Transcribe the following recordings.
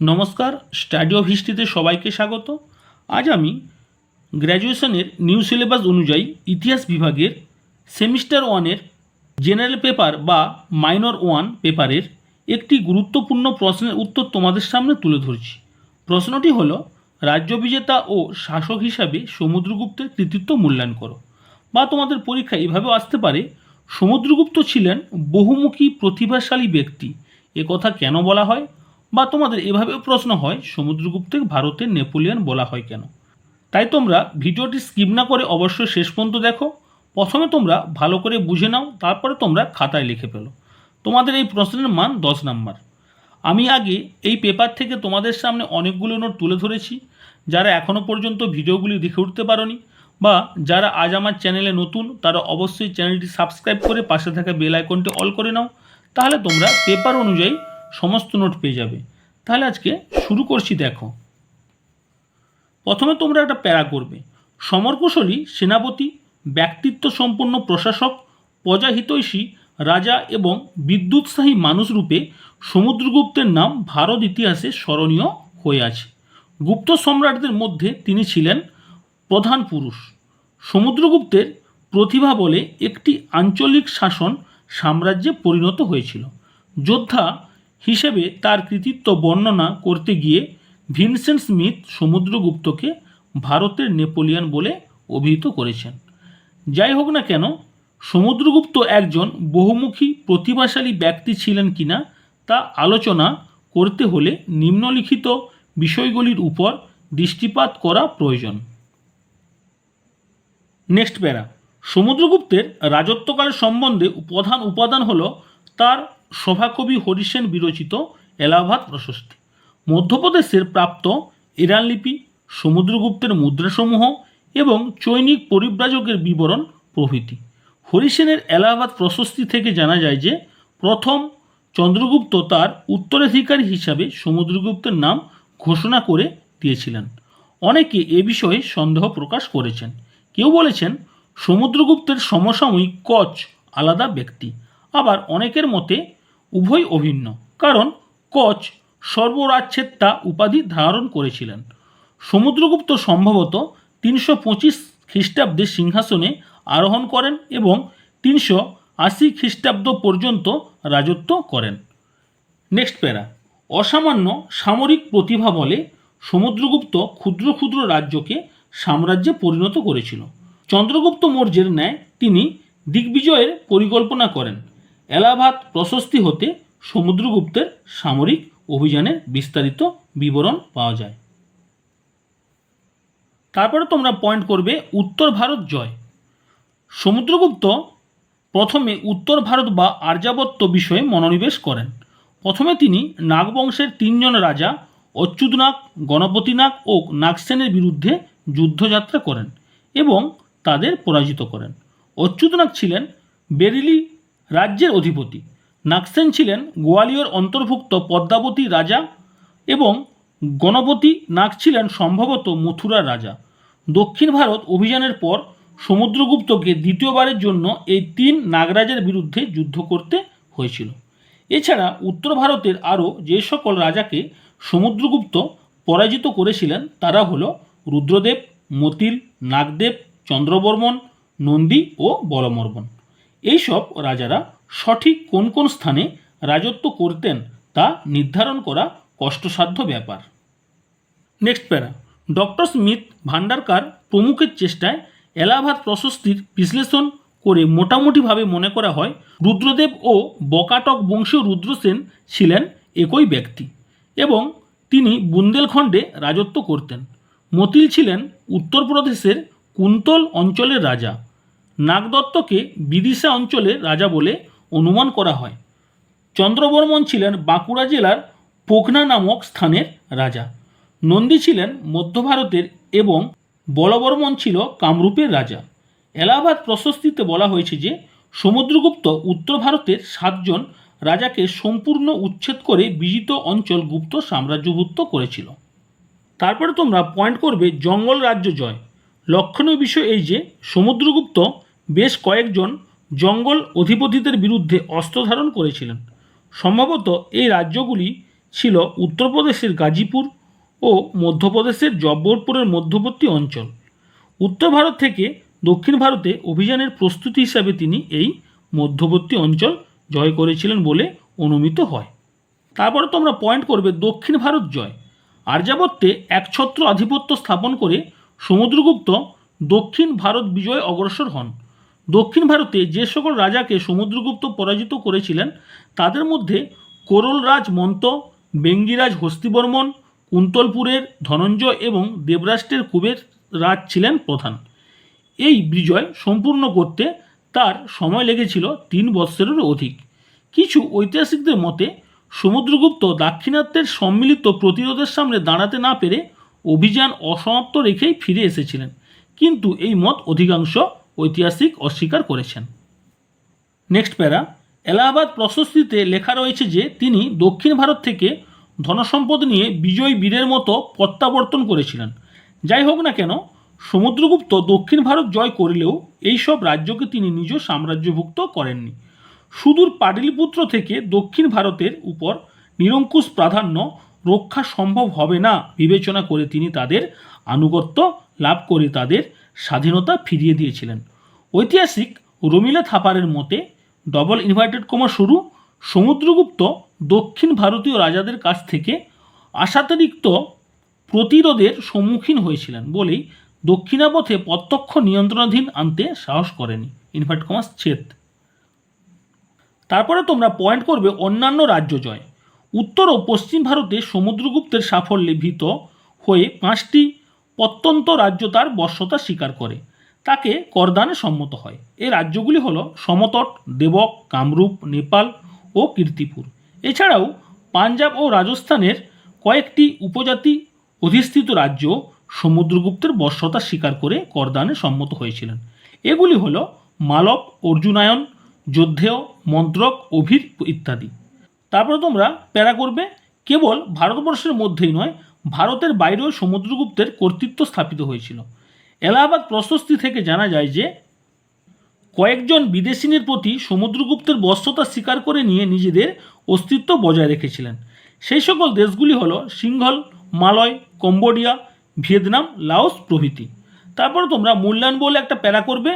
নমস্কার study of হিস্ট্রিতে সবাইকে স্বাগত। আজ আমি গ্র্যাজুয়েশনের নিউ সিলেবাস অনুযায়ী ইতিহাস বিভাগের সেমিস্টার ওয়ানের জেনারেল পেপার বা মাইনর ওয়ান পেপারের একটি গুরুত্বপূর্ণ প্রশ্নের উত্তর তোমাদের সামনে তুলে ধরছি। প্রশ্নটি হলো, রাজ্য বিজেতা ও শাসক হিসাবে সমুদ্রগুপ্তের কৃতিত্ব মূল্যায়ন করো। বা তোমাদের পরীক্ষা এভাবেও আসতে পারে, সমুদ্রগুপ্ত ছিলেন বহুমুখী প্রতিভাশালী ব্যক্তি। কথা কেন বলা হয়? বা তোমাদের এভাবেও প্রশ্ন হয় সমুদ্রগুপ্তকে ভারতের নেপোলিয়ান বলা হয় কেন? তাই তোমরা ভিডিওটি স্কিপ না করে অবশ্যই শেষ পর্যন্ত দেখো। প্রথমে তোমরা ভালো করে বুঝে নাও, তারপরে তোমরা খাতায় লিখে ফেলো। তোমাদের এই প্রশ্নের মান দশ নাম্বার। আমি আগে এই পেপার থেকে তোমাদের সামনে অনেকগুলো নোট তুলে ধরেছি, যারা এখনও পর্যন্ত ভিডিওগুলি দেখে উঠতে পারোনি বা যারা আজ আমার চ্যানেলে নতুন, তারা অবশ্যই চ্যানেলটি সাবস্ক্রাইব করে পাশে থাকা বেল আইকনটি অল করে নাও। তাহলে তোমরা পেপার অনুযায়ী সমস্ত নোট পেয়ে যাবে। তাহলে আজকে শুরু করছি দেখো। প্রথমে তোমরা একটা প্যারা করবে। সমরকুশলী সেনাপতি ব্যক্তিত্ব সম্পন্ন প্রশাসক, প্রজাহিতৈষী, রাজা এবং বিদ্যুৎসাহী মানুষ রূপে সমুদ্রগুপ্তের নাম ভারত ইতিহাসে স্মরণীয় হয়ে আছে। গুপ্ত সম্রাটদের মধ্যে তিনি ছিলেন প্রধান পুরুষ। সমুদ্রগুপ্তের প্রতিভা বলে একটি আঞ্চলিক শাসন সাম্রাজ্যে পরিণত হয়েছিল। যোদ্ধা হিসেবে তার কৃতিত্ব বর্ণনা করতে গিয়ে ভিনসেন্ট স্মিথ সমুদ্রগুপ্তকে ভারতের নেপোলিয়ান বলে অভিহিত করেছেন। যাই হোক না কেন, সমুদ্রগুপ্ত একজন বহুমুখী প্রতিভাশালী ব্যক্তি ছিলেন কিনা তা আলোচনা করতে হলে নিম্নলিখিত বিষয়গুলির উপর দৃষ্টিপাত করা প্রয়োজন। নেক্সট প্যারা, সমুদ্রগুপ্তের রাজত্বকাল সম্বন্ধে প্রধান উপাদান হল তার সভাকবি হরিসেন বিরচিত এলাহাবাদ প্রশস্তি। মধ্যপ্রদেশের প্রাপ্ত ইরান লিপি, সমুদ্রগুপ্তের মুদ্রাসমূহ এবং চৈনিক পরিব্রাজকের বিবরণ প্রভৃতি। হরিসেনের এলাহাবাদ প্রশস্তি থেকে জানা যায় যে, প্রথম চন্দ্রগুপ্ত তার উত্তরাধিকারী হিসাবে সমুদ্রগুপ্তের নাম ঘোষণা করে দিয়েছিলেন। অনেকে এ বিষয়ে সন্দেহ প্রকাশ করেছেন। কেউ বলেছেন, সমুদ্রগুপ্তের সমসাময়িক কচ আলাদা ব্যক্তি। আবার অনেকের মতে উভয় অভিন্ন। কারণ কচ সর্বরাজ্যেত্তা উপাধি ধারণ করেছিলেন। সমুদ্রগুপ্ত সম্ভবত তিনশো পঁচিশ খ্রিস্টাব্দে সিংহাসনে আরোহণ করেন এবং তিনশো আশি খ্রিস্টাব্দ পর্যন্ত রাজত্ব করেন। নেক্সট প্যারা। অসামান্য সামরিক প্রতিভা বলে সমুদ্রগুপ্ত ক্ষুদ্র ক্ষুদ্র রাজ্যকে সাম্রাজ্যে পরিণত করেছিল। চন্দ্রগুপ্ত মৌর্যের ন্যায় তিনি দিগ্বিজয়ের পরিকল্পনা করেন। এলাহাবাদ প্রশস্তি হতে সমুদ্রগুপ্তের সামরিক অভিযানের বিস্তারিত বিবরণ পাওয়া যায়। তারপরে তোমরা পয়েন্ট করবে উত্তর ভারত জয়। সমুদ্রগুপ্ত প্রথমে উত্তর ভারত বা আর্যাবত্য বিষয়ে মনোনিবেশ করেন। প্রথমে তিনি নাগবংশের তিনজন রাজা অচ্যুতনাগ, গণপতিনাগ ও নাগসেনের বিরুদ্ধে যুদ্ধযাত্রা করেন এবং তাদের পরাজিত করেন। অচ্যুতনাগ ছিলেন বেরিলি রাজ্যের অধিপতি। নাকসেন ছিলেন গোয়ালিয়র অন্তর্ভুক্ত পদ্মাবতী রাজা এবং গণপতি নাগ ছিলেন সম্ভবত মথুরার রাজা। দক্ষিণ ভারত অভিযানের পর সমুদ্রগুপ্তকে দ্বিতীয়বারের জন্য এই তিন নাগরাজের বিরুদ্ধে যুদ্ধ করতে হয়েছিল। এছাড়া উত্তর ভারতের আরও যে সকল রাজাকে সমুদ্রগুপ্ত পরাজিত করেছিলেন, তারা হল রুদ্রদেব, মতিল, নাগদেব, চন্দ্রবর্মন, নন্দী ও বলমর্মন। এইসব রাজারা সঠিক কোন কোন স্থানে রাজত্ব করতেন তা নির্ধারণ করা কষ্টসাধ্য ব্যাপার। নেক্সট প্যারা। ডক্টর স্মিথ ভান্ডারকার প্রমুখের চেষ্টায় এলাহাবাদ প্রশস্তির বিশ্লেষণ করে মোটামুটিভাবে মনে করা হয়, রুদ্রদেব ও বকাটক বংশীয় রুদ্রসেন ছিলেন একই ব্যক্তি এবং তিনি বুন্দেলখণ্ডে রাজত্ব করতেন। মতিল ছিলেন উত্তরপ্রদেশের কুন্তল অঞ্চলের রাজা। নাগদত্তকে বিদিশা অঞ্চলের রাজা বলে অনুমান করা হয়। চন্দ্রবর্মন ছিলেন বাঁকুড়া জেলার পোখনা নামক স্থানের রাজা। নন্দী ছিলেন মধ্য ভারতের এবং বলবর্মন ছিল কামরূপের রাজা। এলাহাবাদ প্রশস্তিতে বলা হয়েছে যে, সমুদ্রগুপ্ত উত্তর ভারতের সাতজন রাজাকে সম্পূর্ণ উচ্ছেদ করে বিজিত অঞ্চল গুপ্ত সাম্রাজ্যভুক্ত করেছিল। তারপরে তোমরা পয়েন্ট করবে জঙ্গল রাজ্য জয়। লক্ষণীয় বিষয় এই যে, সমুদ্রগুপ্ত বেশ কয়েকজন জঙ্গল অধিপতিদের বিরুদ্ধে অস্ত্র ধারণ করেছিলেন। সম্ভবত এই রাজ্যগুলি ছিল উত্তরপ্রদেশের গাজীপুর ও মধ্যপ্রদেশের জব্বলপুরের মধ্যবর্তী অঞ্চল। উত্তর ভারত থেকে দক্ষিণ ভারতে অভিযানের প্রস্তুতি হিসাবে তিনি এই মধ্যবর্তী অঞ্চল জয় করেছিলেন বলে অনুমিত হয়। তারপরে তোমরা পয়েন্ট করবে দক্ষিণ ভারত জয়। আর্যাবত্যে একছত্র আধিপত্য স্থাপন করে সমুদ্রগুপ্ত দক্ষিণ ভারত বিজয় অগ্রসর হন। দক্ষিণ ভারতে যে সকল রাজাকে সমুদ্রগুপ্ত পরাজিত করেছিলেন, তাদের মধ্যে কোরলরাজ মন্ত বেঙ্গিরাজ হস্তিবর্মন, কুন্তলপুরের ধনঞ্জয় এবং দেবরাষ্ট্রের কুবের রাজ ছিলেন প্রধান। এই বিজয় সম্পূর্ণ করতে তার সময় লেগেছিল তিন বৎসরেরও অধিক। কিছু ঐতিহাসিকদের মতে, সমুদ্রগুপ্ত দাক্ষিণাত্যের সম্মিলিত প্রতিরোধের সামনে দাঁড়াতে না পেরে অভিযান অসমাপ্ত রেখেই ফিরে এসেছিলেন। কিন্তু এই মত অধিকাংশ ঐতিহাসিক অস্বীকার করেছেন। নেক্সট প্যারা, এলাহাবাদ প্রশস্তিতে লেখা রয়েছে যে তিনি দক্ষিণ ভারত থেকে ধনসম্পদ নিয়ে বিজয় বীরের মতো প্রত্যাবর্তন করেছিলেন। যাই হোক না কেন, সমুদ্রগুপ্ত দক্ষিণ ভারত জয় করলেও এইসব রাজ্যকে তিনি নিজ সাম্রাজ্যভুক্ত করেননি। সুদূর পাটলিপুত্র থেকে দক্ষিণ ভারতের উপর নিরঙ্কুশ প্রাধান্য রক্ষা সম্ভব হবে না, বিবেচনা করে তিনি তাদের আনুগত্য লাভ করে তাদের স্বাধীনতা ফিরিয়ে দিয়েছিলেন। ঐতিহাসিক রমিলা থাপারের মতে ডবল ইনভার্টেড কমা শুরু। সমুদ্রগুপ্ত দক্ষিণ ভারতীয় রাজাদের কাছ থেকে আশাতিরিক্ত প্রতিরোধের সম্মুখীন হয়েছিলেন বলেই দক্ষিণাপথে প্রত্যক্ষ নিয়ন্ত্রণাধীন আনতে সাহস করেনি। ইনভার্ট কমাস ছেদ। তারপরে তোমরা পয়েন্ট করবে অন্যান্য রাজ্য জয়। উত্তর ও পশ্চিম ভারতে সমুদ্রগুপ্তের সাফল্যে ভীত হয়ে পাঁচটি প্রত্যন্ত রাজ্য তার বর্ষতা স্বীকার করে। তাকে করদানে সম্মত হয়। এই রাজ্যগুলি হল সমতট, দেবক, কামরূপ, নেপাল ও কীর্তিপুর। এছাড়াও পাঞ্জাব ও রাজস্থানের কয়েকটি উপজাতি অধিষ্ঠিত রাজ্য সমুদ্রগুপ্তের বর্ষতা স্বীকার করে করদানে সম্মত হয়েছিলেন। এগুলি হল মালব অর্জুনায়ন যোদ্ধেয়, মন্ত্রক, অভির ইত্যাদি। তারপরে তোমরা প্যারা করবে কেবল ভারতবর্ষের মধ্যেই নয় ভারতের বাইরেও সমুদ্রগুপ্তের কর্তৃত্ব স্থাপিত হয়েছিল। এলাহাবাদ প্রশস্তি থেকে জানা যায় যে, কয়েকজন বিদেশিনীর প্রতি সমুদ্রগুপ্তের বশ্যতা স্বীকার করে নিয়ে নিজেদের অস্তিত্ব বজায় রেখেছিলেন। সেই সকল দেশগুলি হলো Sinhala, Malay, Cambodia, Vietnam, Laos প্রভৃতি। তারপরে তোমরা মূল্যায়ন বলে একটা প্যারা করবে।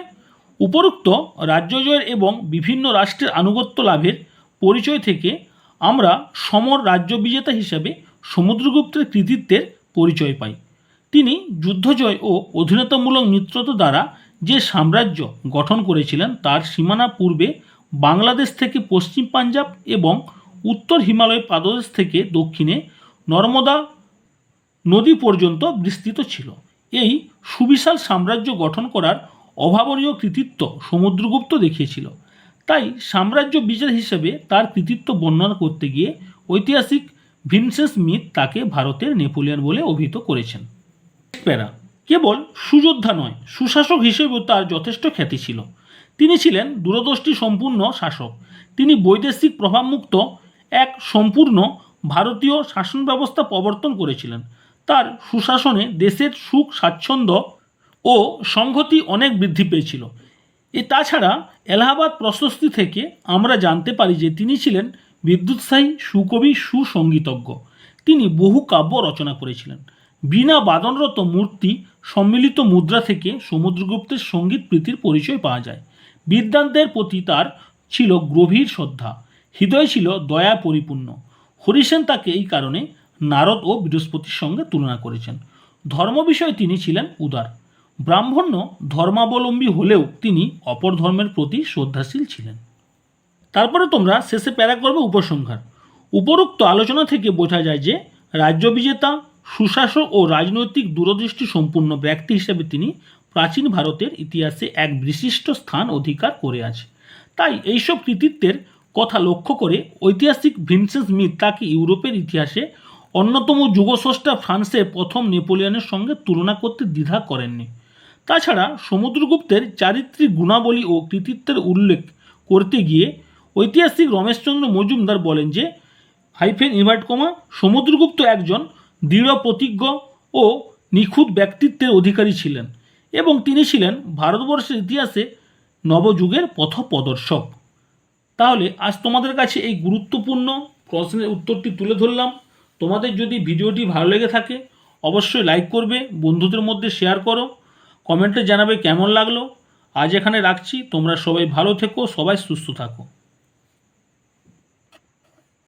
উপরোক্ত রাজ্য জয়ের এবং বিভিন্ন রাষ্ট্রের আনুগত্য লাভের পরিচয় থেকে আমরা সমর রাজ্য বিজেতা হিসাবে সমুদ্রগুপ্তের কৃতিত্বের পরিচয় পাই তিনি যুদ্ধজয় ও অধীনতামূলক মিত্রতা দ্বারা যে সাম্রাজ্য গঠন করেছিলেন তার সীমানা পূর্বে বাংলাদেশ থেকে পশ্চিম পাঞ্জাব এবং উত্তর হিমালয় পাদদেশ থেকে দক্ষিণে নর্মদা নদী পর্যন্ত বিস্তৃত ছিল। এই সুবিশাল সাম্রাজ্য গঠন করার অভাবনীয় কৃতিত্ব সমুদ্রগুপ্ত দেখিয়েছিল। তাই সাম্রাজ্য বিচার হিসেবে তার কৃতিত্ব বর্ণনা করতে গিয়ে ঐতিহাসিক ভিনসেন্ট স্মিথ তাকে ভারতের নেপোলিয়ন বলে অভিহিত করেছেন। প্যারা কেবল সুযোদ্ধা নয়, সুশাসক হিসেবেও তার যথেষ্ট খ্যাতি ছিল। তিনি ছিলেন দূরদৃষ্টি সম্পূর্ণ শাসক। তিনি বৈদেশিক প্রভাবমুক্ত, এক সম্পূর্ণ ভারতীয় শাসন ব্যবস্থা প্রবর্তন করেছিলেন। তার সুশাসনে দেশের সুখ, স্বাচ্ছন্দ্য ও সংহতি অনেক বৃদ্ধি পেয়েছিল। এ তাছাড়া এলাহাবাদ প্রশস্তি থেকে আমরা জানতে পারি যে তিনি ছিলেন বিদ্যুৎসাহী সুকবি সুসঙ্গীতজ্ঞ তিনি বহু কাব্য রচনা করেছিলেন। বিনা বাদনরত মূর্তি সম্মিলিত মুদ্রা থেকে সমুদ্রগুপ্তের সংগীত প্রীতির পরিচয় পাওয়া যায়। বিদ্যান্তের প্রতি তার ছিল গভীর শ্রদ্ধা। হৃদয় ছিল দয়া পরিপূর্ণ হরিসেন তাকে এই কারণে নারদ ও বৃহস্পতির সঙ্গে তুলনা করেছেন। ধর্ম বিষয়ে তিনি ছিলেন উদার। ব্রাহ্মণ্য ধর্মাবলম্বী হলেও তিনি অপর ধর্মের প্রতি শ্রদ্ধাশীল ছিলেন। তারপরে তোমরা শেষে প্যারা করবে উপসংহার। উপরোক্ত আলোচনা থেকে বোঝা যায় যে রাজ্য বিজেতা, সুশাসক ও রাজনৈতিক দূরদৃষ্টি সম্পূর্ণ ব্যক্তি হিসেবে তিনি প্রাচীন ভারতের ইতিহাসে এক বিশিষ্ট স্থান অধিকার করে আছে। তাই এইসব কৃতিত্বের কথা লক্ষ্য করে ঐতিহাসিক ভিনসেন্ট স্মিথ তাকে ইউরোপের ইতিহাসে অন্যতম যুগস্রষ্টা ফ্রান্সের প্রথম নেপোলিয়নের সঙ্গে তুলনা করতে দ্বিধা করেননি। তাছাড়া সমুদ্রগুপ্তের চারিত্রিক গুণাবলী ও কৃতিত্বের উল্লেখ করতে গিয়ে ঐতিহাসিক রমেশচন্দ্র মজুমদার বলেন যে হাইফেন ইনভার্ট কমা সমুদ্রগুপ্ত একজন দৃঢ় প্রতিজ্ঞ ও নিখুঁত ব্যক্তিত্বের অধিকারী ছিলেন এবং তিনি ছিলেন ভারতবর্ষের ইতিহাসে নবযুগের পথ প্রদর্শক। তাহলে আজ তোমাদের কাছে এই গুরুত্বপূর্ণ প্রশ্নের উত্তরটি তুলে ধরলাম। তোমাদের যদি ভিডিওটি ভালো লেগে থাকে, অবশ্যই লাইক করবে, বন্ধুদের মধ্যে শেয়ার করো কমেন্টে জানাবে কেমন লাগল। আজ এখানে রাখছি, তোমরা সবাই ভালো থেকো, সবাই সুস্থ থাকো।